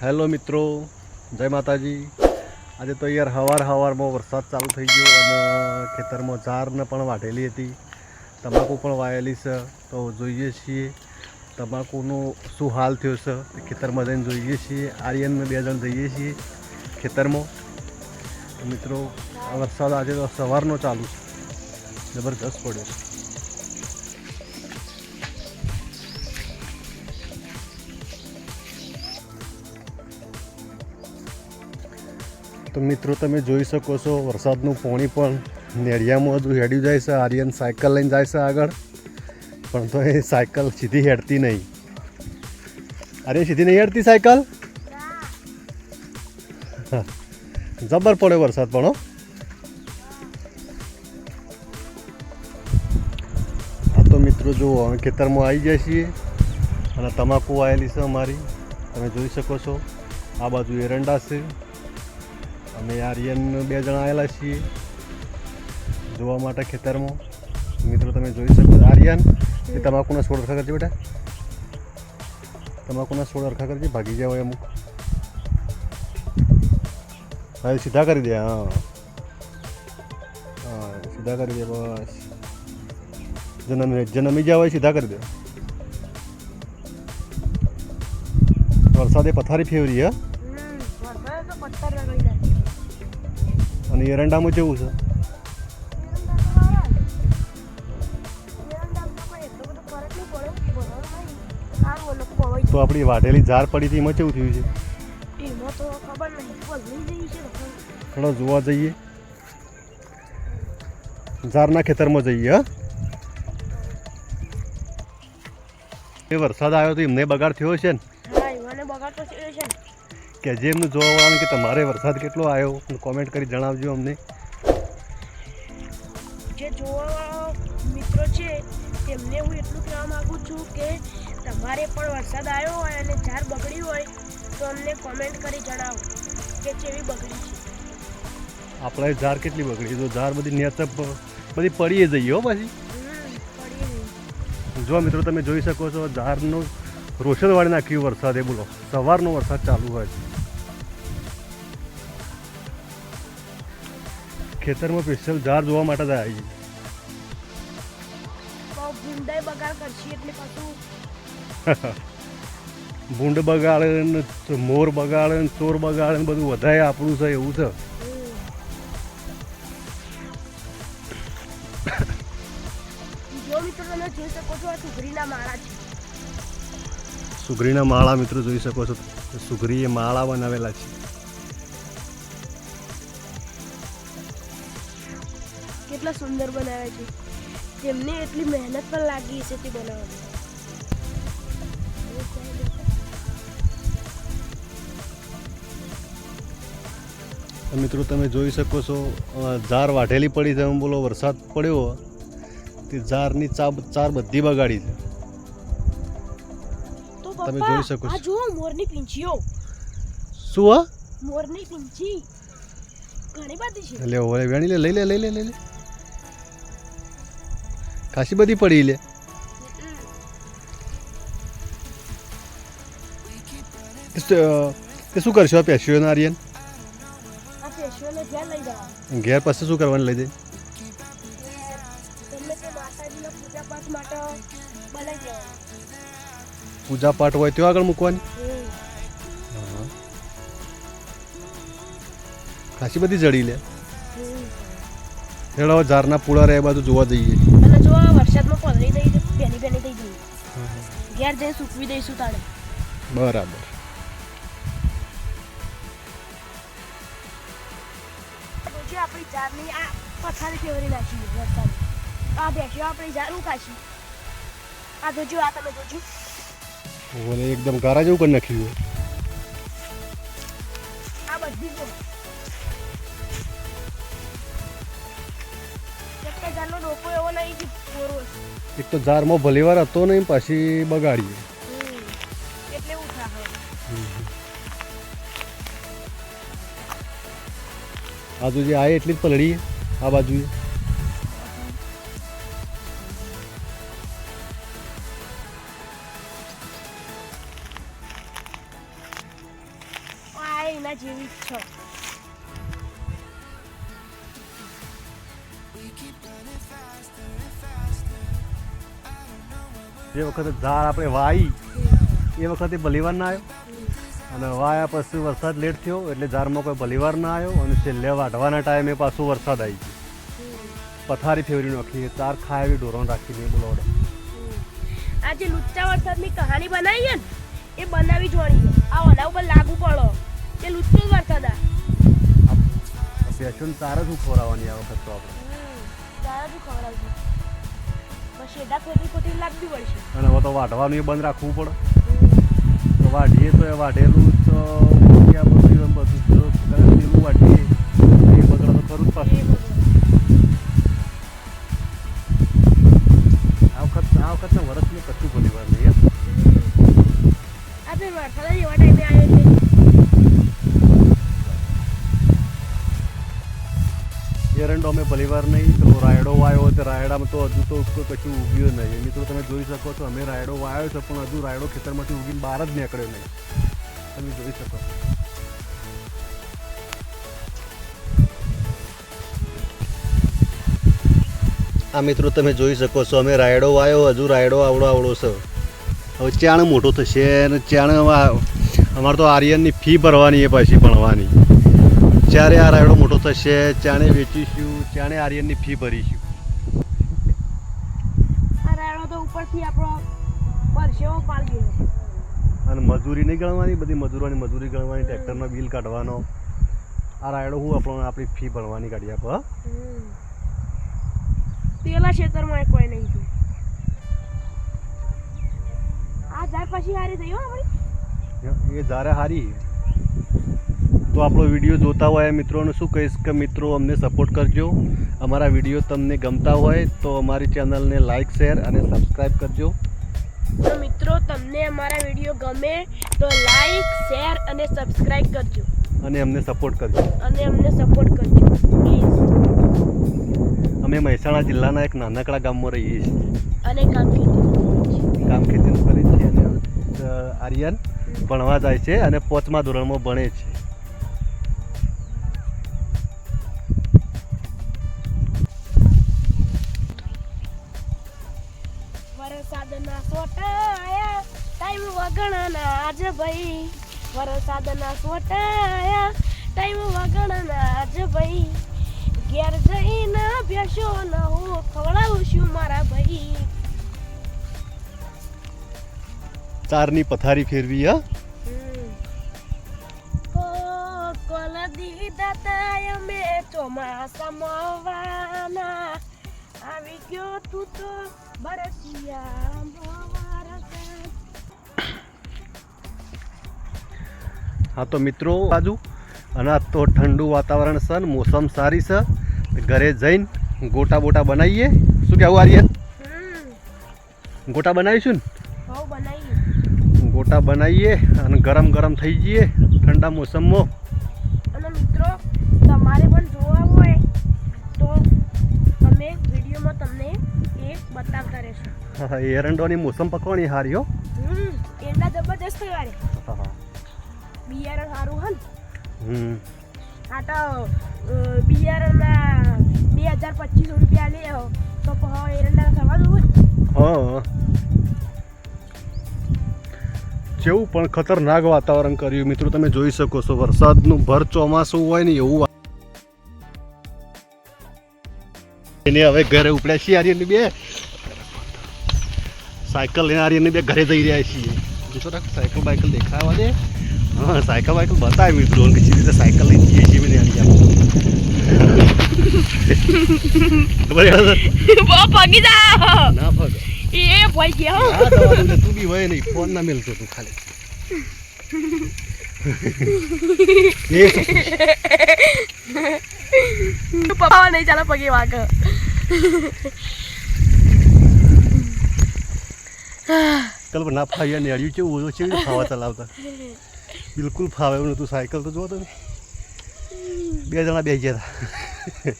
Hello મિત્રો, જય માતાજી. આજે તો યાર હવાર હવારમાં વરસાદ ચાલુ થઈ ગયો અને ખેતરમાં ઝારને પણ વાઢેલી હતી. તમાકુ પણ વાયેલી છે, તો જોઈએ છીએ તમાકુનો શું હાલ થયો છે. ખેતરમાં જઈને જોઈએ છીએ આર્યનમાં બે જણ જઈએ છીએ ખેતરમાં. મિત્રો વરસાદ આજે તો સવારનો ચાલુ છે. જબરદસ્ત પડ્યો તો મિત્રો, તમે જોઈ શકો છો વરસાદનું પાણી પણ નેડિયામાં હજુ હેડ્યું જાય છે. આર્યન સાયકલ લઈને જાય છે આગળ. પણ તો એ સાયકલ સીધી હેડતી નહીં. આર્યન સીધી નહીં હેડતી સાયકલ. જબર પડ્યો વરસાદ પણ આ તો મિત્રો, જુઓ, અમે ખેતરમાં આવી ગયા છીએ અને તમાકુ આવેલી છે અમારી. તમે જોઈ શકો છો, આ બાજુ એરંડા છે. અમે આર્યન બે જણા આવેલા છીએ જોવા માટે ખેતરમાં. મિત્રો, તમે જોઈ શકો આર્યન. એ તમાકુના છોડ અરખા કરજો બેટા. તમાકુના છોડ અરખા કરજે, ભાગી જાય અમુક. હા સીધા કરી દે, હા. હા, સીધા કરી દે, બસ. જન્મ જન્મી હોય, સીધા કરી દે. વરસાદે પથારી ફેવરી, હા? અને એરંડામાં કેવું છે? તો આપણી વાઢેલી ઝાર પડી હતી, એમાં કેવું થયું છે? થોડો જોવા જઈએ. ઝારના ખેતરમાં જઈએ, હા? એ વરસાદ આવ્યો તો એમને બગાડ થયો છે ને? કે જે એમને જોવા કે તમારે વરસાદ કેટલો આવ્યો કોમેન્ટ કરી જણાવજો અમને. જે જોવા મિત્રો છે તેમને હું એટલું કહેવા માંગુ છું કે તમારે પણ વરસાદ આવ્યો હોય અને ઝાડ બગડી હોય તો અમને કોમેન્ટ કરી જણાવો કે કેવી બગડી છે. આપણે ઝાર કેટલી બગડી તો ઝાર બધી નેચપ બધી પડીએ જઈએ હો પછી. જો મિત્રો તમે જોઈ શકો છો ઝાડનું રોશન વાળી નાખ્યું વરસાદે બોલો. સવારનો વરસાદ ચાલુ હોય છે. ખેતરમાં સ્પેશિયલ ઝાડ જોવા માટે જ આવી પાછું. ભૂંડ બગાડે ને મોર બગાડે ને ચોર બગાડે ને બધું વધારે આપણું છે એવું છે. છો સુગરીના માળા છે. મિત્રો જોઈ શકો છો. સુગરીએ માળા બનાવેલા છે. કેટલા સુંદર બનાવે છે. તેમને એટલી મહેનત પણ લાગી છે તે બનાવવામાં મિત્રો તમે જોઈ શકો છો ઝાર વાઢેલી પડી છે. એમ બોલો વરસાદ પડ્યો. તે ઝારની ચા ચાર બધી બગાડી છે. તમે જોઈ શકો છો. જુઓ મોરની પીંછીઓ. શું મોરની પીંછી. ઘણી બધી છે. લે ઓળે વેણી લે લઈ લે લઈ લે લઈ લે. ખાસી બધી પડી લે. તે શું કરશો? આ પેશીઓ આર્યન? આ પેશીઓને જવા. ઘેર પાસે શું કરવાનું લઈ તેમને પૂજા પાઠ હોય ત્યાં આગળ મૂકવાની? ખાસી બધી જડી લે. હેડો ઝારના પૂળા રહે બાજુ જોવા જઈએ. જો આ વરસાદમાં પલળી થઈ છે બેની બેની થઈ ગઈ. ઘેર જઈને સૂકવી દઈશું તારે બરાબર. જે આપણી આ પથારી ફેવરી નાખી વરસાદ. આ બેસ્યો આપણી ઝાડ ઉકાશી આ તો આ તમે જોજો. ઓલે એકદમ ગારા જેવું કરી નાખ્યું આ બધી જો. એક ડોકો. એક તો ઝારમાં ભલીવાર હતો ને પાછી બગાડીએ. એટલે આ બાજુ જે આવે એટલી જ પલળી આ બાજુ જેવી જ છે. જે વખતે ઝાડ આપણે વાઈ એ વખતે ભલીવાર ના આવ્યો. અને વાયા પછી વરસાદ લેટ થયો એટલે ઝાડમાં કોઈ ભલીવાર ના આવ્યો અને છેલ્લે વાઢવાના ટાઈમે પાછું વરસાદ આવી ગયો. પથારી ફેરવી નાખી ચાર ખાય ઢોરણ રાખીને બોલો આ જે લુચ્ચા વરસાદની કહાની બનાવી છે ને એ બનાવી જોડી. આ ઓલા ઉપર લાગુ પડો. કે લુચ્ચો જ વરસાદ આ. પેશન ચાર જ ખોરાવાની આ વખત તો આપણે. તારા બી ખવડાવજો બસ ખોટી ખોટી લાગવી પડશે. અને હવે તો વાઢવાનું એ બંધ રાખવું પડે. તો વાઢીએ તો એ વાઢેલું તો બધું એમ બધું તો પેલું વાઢીએ એ બગડે તો ખરું જ પડશે. આ વખત આ વખત વરસને કશું ભલી વાર નહીં યાર. આ તો વરસાદ એવા ટાઈમે આવ્યો છે. એરંડો અમે ભલી નહીં પેલો રાયડો વાયો તો રાયડામાં તો હજુ તો કશું ઉગ્યું નહીં. મિત્રો, તમે જોઈ શકો છો, અમે રાયડો વાયો છે, પણ હજુ રાયડો ખેતરમાંથી ઉગીને બહાર જ નીકળ્યો નહીં. તમે જોઈ શકો છો. આ મિત્રો, તમે જોઈ શકો છો, અમે રાયડો વાયો, હજુ રાયડો આવડો આવડો છે. હવે ચાણ મોટો થશે અને ચાણ અમારે તો આર્યનની ફી ભરવાની એ પછી ભણવાની. જ્યારે આ રાયડો મોટો થશે, ચાણે વેચીશું, ચાણે આર્યનની ફી ભરીશું આ રાયડો ઉપરથી આપણો પરસેવો પાડી ગયો અને મજૂરી નહીં ગણવાની બધી મજૂરોની મજૂરી ગણવાની ટ્રેક્ટરનો બિલ કાઢવાનો. આ રાયડો હું આપણો આપણી ફી ભરવાની કાઢી આપો? પેલા ક્ષેત્રમાં કોઈ નહીં થયું. આ ઝાડ પછી હારી થઈ હો આપણી. એ ધારે હારી. તો આપણો વીડિયો જોતા હોય મિત્રોને શું કહીશ કે મિત્રો અમને સપોર્ટ કરજો. અમારા વીડિયો તમને ગમતા હોય તો અમારી ચેનલને લાઇક શેર અને સબસ્ક્રાઈબ કરજો. તો મિત્રો તમને અમારા વીડિયો ગમે તો લાઈક શેર અને સબસ્ક્રાઈબ કરજો. અને અમને સપોર્ટ કરજો. અને અમને સપોર્ટ કરજો. પ્લીઝ અમે મહેસાણા જિલ્લાના એક નાનકડા ગામમાં રહીએ છીએ. અને કામ ખેતી કામ ખેતીનું કરીએ છીએ અને આર્યન ભણવા જાય છે અને પોચમા ધોરણમાં ભણે છે. વગણના આજ ભાઈ. વરસાદના સોટાયા. ટાઈમ વગણના આજ ભાઈ. ઘેર જઈને બેસો ન હું ખવડાવું છું મારા ભાઈ. ચારની પથારી ફેરવી હા? કોલ દીધા તાય અમે ચોમાસામાં વાના આવી ગયો તું તો બરસિયા હા તો મિત્રો બાજુ. અને આ તો ઠંડુ વાતાવરણ છે ને મોસમ સારી છે. ઘરે જઈને ગોટા બોટા બનાવીએ. શું કહેવું આર્યન ગોટા બનાવીશું ને? ગોટા બનાવીએ અને ગરમ ગરમ થઈ જઈએ ઠંડા મોસમમાં. અને મિત્રો તમારે પણ જોવા હોય તો અમે વિડીયોમાં તમને એ બતાવતા રહેશું. હા, એરંડોની મોસમ પકવાની હારી હો. એટલા હા, હા. બિયારણ સારું હન. હમ. આ તો બિયારણના બે હજાર પચીસો રૂપિયા લે તો એરંડા થવા દઉં હા. જેવું પણ ખતરનાક વાતાવરણ કર્યું. મિત્રો તમે જોઈ શકો છો વરસાદનું ભર ચોમાસું હોય ને એવું એને હવે ઘરે ઉપડ્યા છીએ આર્યનની બે. સાયકલ લઈને આર્યનની બે ઘરે જઈ રહ્યા છીએ. જોશો સાયકલ બાયકલ દેખાવા દે. હા સાયકલ બાયકલ બતાવે મિત્રો કે કેવી રીતે સાયકલ લઈને જઈએ છીએ મેં ખબર પગી જા. ના ભગ એ ભાઈ ગયા તું બી હોય નહીં ફોન ના મેલતો તું ખાલી. પપ્પા નહીં ચાલે પગે વાગ. કલ ના ફાવ્યા ને અડ્યું કેવું ઓછું છે ફાવા ચલાવતા? બિલકુલ ફાવે એવું નતું સાયકલ તો જોતો તમે. બે જણા બે ગયા હતા.